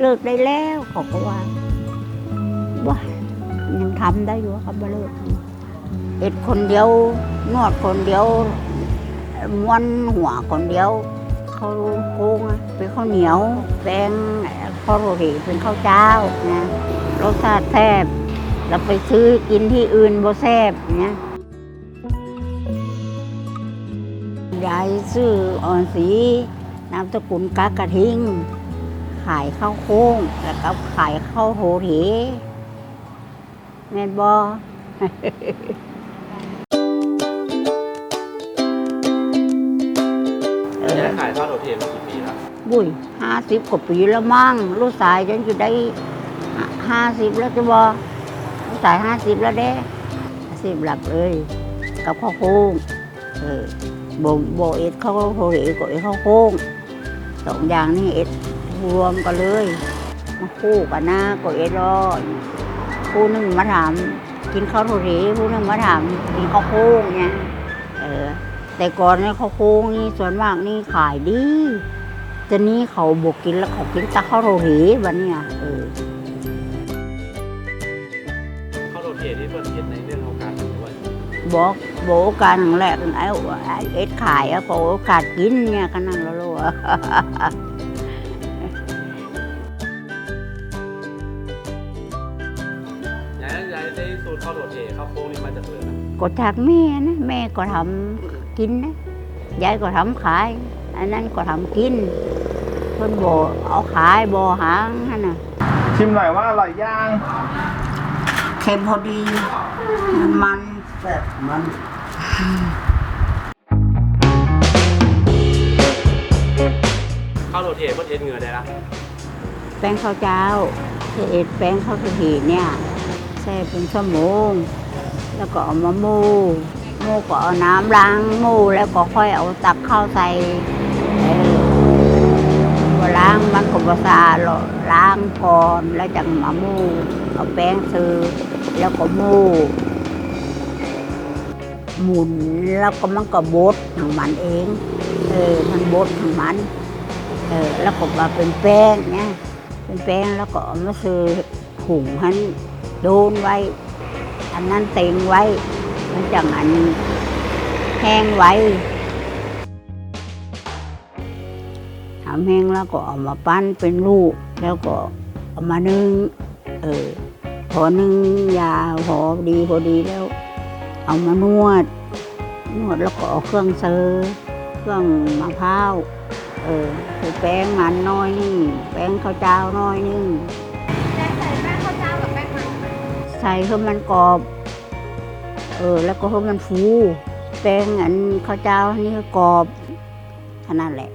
เลิกได้แล้วเขาก็ว่าว่ายังทำได้อยู่ครับมาเลิกเอ็ดคนเดียวนวดคนเดียวม้วนหัวคนเดียวเขาโกงเป็นข้าวเหนียวแป้งข้าวโรตีเป็นข้าวเจ้านะรสชาติแซ่บเราไปซื้อกินที่อื่นบ่แซ่บเนี่ย ยายซื้ออ่อนสีนามสกุลกากระทิง ขายข้าวโค้งแล้วก็ขายข้าวโหรีแม่นบอยายขายทอดโอเทมากี่ปีแล้วบุ้ยห้าสิบกว่าปีแล้วมั่ง ลูกสายจนจะได้ห้าสิบแล้วจะบอลูกสายห้าสิบแล้วเด้ห้าสิบหลับเลย กับข้าวโค้งเออโบโบเอ็ดข้าวโหรีกับเอ็ดข้าวโค้งสองอย่างนี่เอ็ดรวมกันเลยมาคู่กันนะกับเอ็ดรอคู่หนึงมาถามกินข้าวโหรีคู่หนึงมาถามกินข้าวโค้งเนี่ยเออแต่ก่อนเนี่ยข้าวโค้งนี่ส่วนมากนี่ขายดีจะนี้เขาบกกินแล้วเขากินแตะข้าวโรหีวันเนี้ยเออข้าวโอเทนี่เปิดเย็นในเรื่องของการด้วยบอก โบกการครั้งแรกไอ้ไอ้เอ็ดขายอะโบโอกาสกินเนี่ยก็นั่งแล้วลูกยายยายได้สูตรข้าวโอเทข้าวโค้งนี่มาจากเลยนะก็จากแม่นะแม่ก็ทำกินนะยายก็ทำขาย อันนั้นก็ทำกินเพิ่นโบเอาขายโบหางนั่นน่ะชิมหน่อยว่าอร่อยย่างเค็มพอดี มันมันแซ่บมัน ข้าวโอเทเปิดเอ็นเหงื่อได้ละแป้งข้าวเจ้าเอ็ดแป้งข้าวสถีเนี่ยแช่เป็นชั่วโมง แล้วก็เอามามูมูก็เอาน้ำล้างมูแล้วก็ค่อยเอาตักข้าวใส่เออพอล้างมันก็บสะอาดหรอกล้างก่อนแล้วจังมามูเอาแป้งซื้อแล้วก็มู หมุนแล้วก็มันก็บดของมันเอง เออ มันบดของมัน เออ แล้วก็มาเป็นแป้งเนี่ยเป็นแป้งแล้วก็มาซื้อถุงให้โดนไว้ อันนั้นเต็งไว้ มันจังอันแห้งไว้ทำแห้งแล้วก็เอามาปั้นเป็นลูก แล้วก็เอามานึ่ง เออ พอนึ่งยาพอดีพอดีแล้ว เอามานวด นวดแล้วก็เอาเครื่องเซอร์เครื่องมะพร้าวเออใส่แป้งมันน้อยนึงแป้งข้าวเจ้าน้อยนึงใส่แป้งข้าวเจ้ากับแป้งมันไหมใส่ให้มันกรอบ เออ แล้วก็ให้มันฟู แป้งอันข้าวเจ้านี่ก็กรอบแค่นั้นแหละ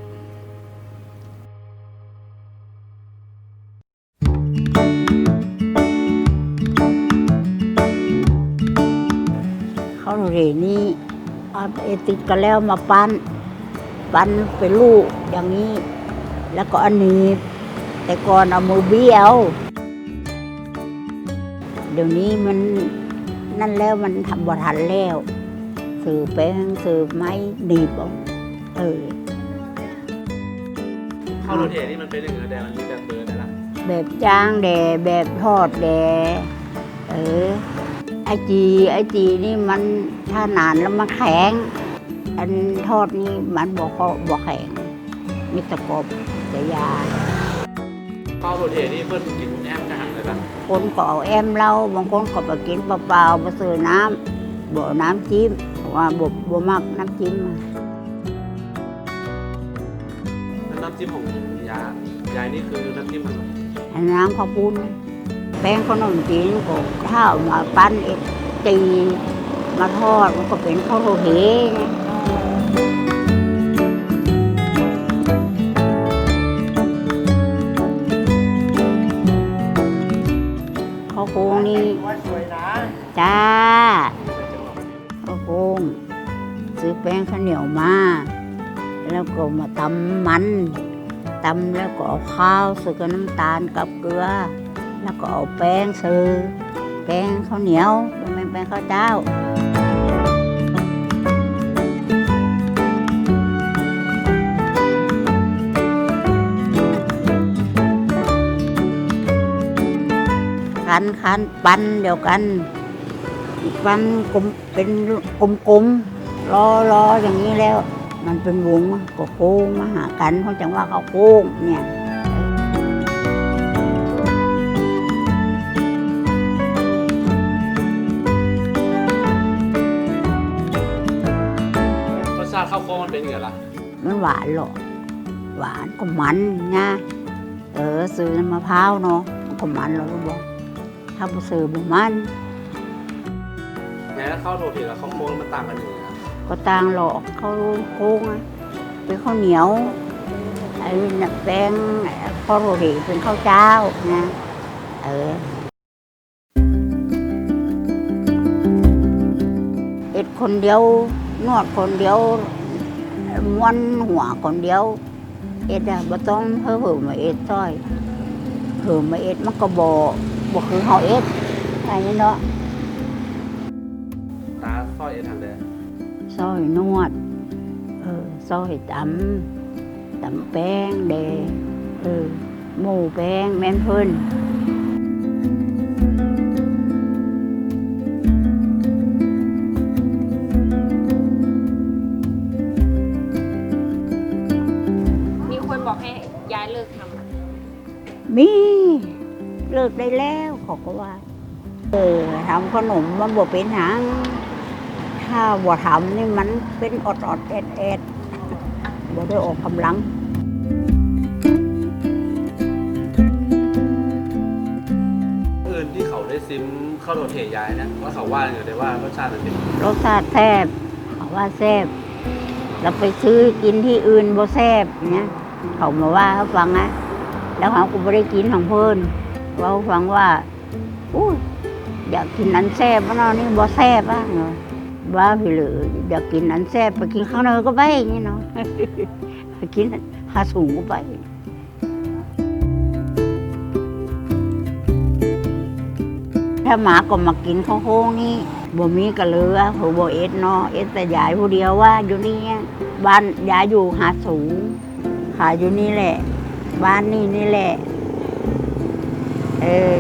เหรนี่เอาเอติดกันแล้วมาปั้น ปั้นเป็นลูกอย่างนี้ แล้วก็อันนี้ แต่ก่อนเอามือเบี้ยวเดี๋ยวนี้มันนั่นแล้วมันทำบ่ทันแล้วสือแป้งสือไม้หนีบเอาเออข้าวโอเทนี่มันเป็นเหงื่อแดงมันมีแบบเบอร์แต่ละแบบจ้างแดแบบทอดแดเออไอ จี ไอจีนี่มันถ้านานแล้วมันแข็ง อันทอดนี่มันบอกบอกแข็งมิตรกบจะยาข้าวโอเทนี่เปิดกินแอมกระหังเลยปะคนก็เอาแอมเหล้าบางคนก็ไปกินเปล่าๆมาซื้อน้ำบ่น้ำจิ้มเพราะว่าบ่บ่มักน้ำจิ้มอะแล้วน้ำจิ้มของยายยายนี่คือน้ำจิ้มอะไรอันน้ำข้าวปุ้น แป้งขนมจีนก็ข้าวมาปั้นเอกตีมาทอดมันก็เป็นข้าวโรเหไงข้าวโค้งนี่จ้าข้าวโค้งซื้อแป้งข้าวเหนียวมา แล้วก็มาตำมันตำแล้วก็เอาข้าวซื้อกับน้ำตาลกับเกลือ แล้วก็เอาแป้งซื้อแป้งข้าวเหนียวเป็นแป้งข้าวเจ้าคันคันปั้นเดียวกันปั้นกลมเป็นกลมๆล้อล้ออย่างนี้แล้ว มันเป็นวงก็โค้งมาหากันเขาจังว่าเขาโค้งเนี่ย เป็นยังไงล่ะ มันหวานหรอกหวานก็มันนะเออซื้อน้ำมะพร้าวเนาะมันก็มันเราก็บอกถ้าบ่ซื้อบ่มันยายแล้วข้าวโรตีกับข้าวโค้งมันต่างกันยังไงครับก็ต่างหรอกเขาโค้งอะเป็นข้าวเหนียวไอ้น่ะแป้งข้าวโรตีเป็นข้าวเจ้านะเออเอ็ดคนเดียวนวดคนเดียว ม้วนหัวคนเดียว เอ็ดอะบ่ต้องเพิ่มเพิ่มมาเอ็ดซ้อยเพิ่มมาเอ็ดมันก็บ่บ่คือเฮาเอ็ดอันนี้เนาะตาสร้อยเอ็นทางแดงซอยนวด เออซอยตำตำแป้งแดงเออหมูแป้งแม่นเพิ่น ย้ายเลิกทำอะมีเลิกได้แล้วเขาก็ว่า เออทำขนมมันบ่เป็นหางถ้าบ่ทำนี่มันเป็นอดอดๆแอดแอดๆบ่ได้ออกกำลังอื่นที่เขาได้ซิมข้าวโรตียายเนี่ยว่าเขาว่าอย่างไรว่ารสชาติมันเป็นรสชาติแซ่บเขาว่าแซ่บเราไปซื้อกินที่อื่นบ่แซ่บเนี่ย เขามาว่าเขาฟังนะแล้วเขาก็ไม่ได้กินของเพิ่นเขาฟังว่าอู้อยากกินอันแซ่บวะเนาะนี่บ่แซ่บบ้างเนาะว่าพี่เหลืออยากกินอันแซ่บไปกินข้าวเนียวก็ไปอย่างนี้เนาะไปกินหาสูงก็ไปถ้าหมาก็มากินข้าวโค้งนี่บ่มีกระเลือผู้บ่เอ็ดเนาะเอ็ดแต่ยายผู้เดียวว่าอยู่นี่บ้านยายอยู่หาสูง ขายอยู่นี่แหละ บ้านนี่นี่แหละ เออ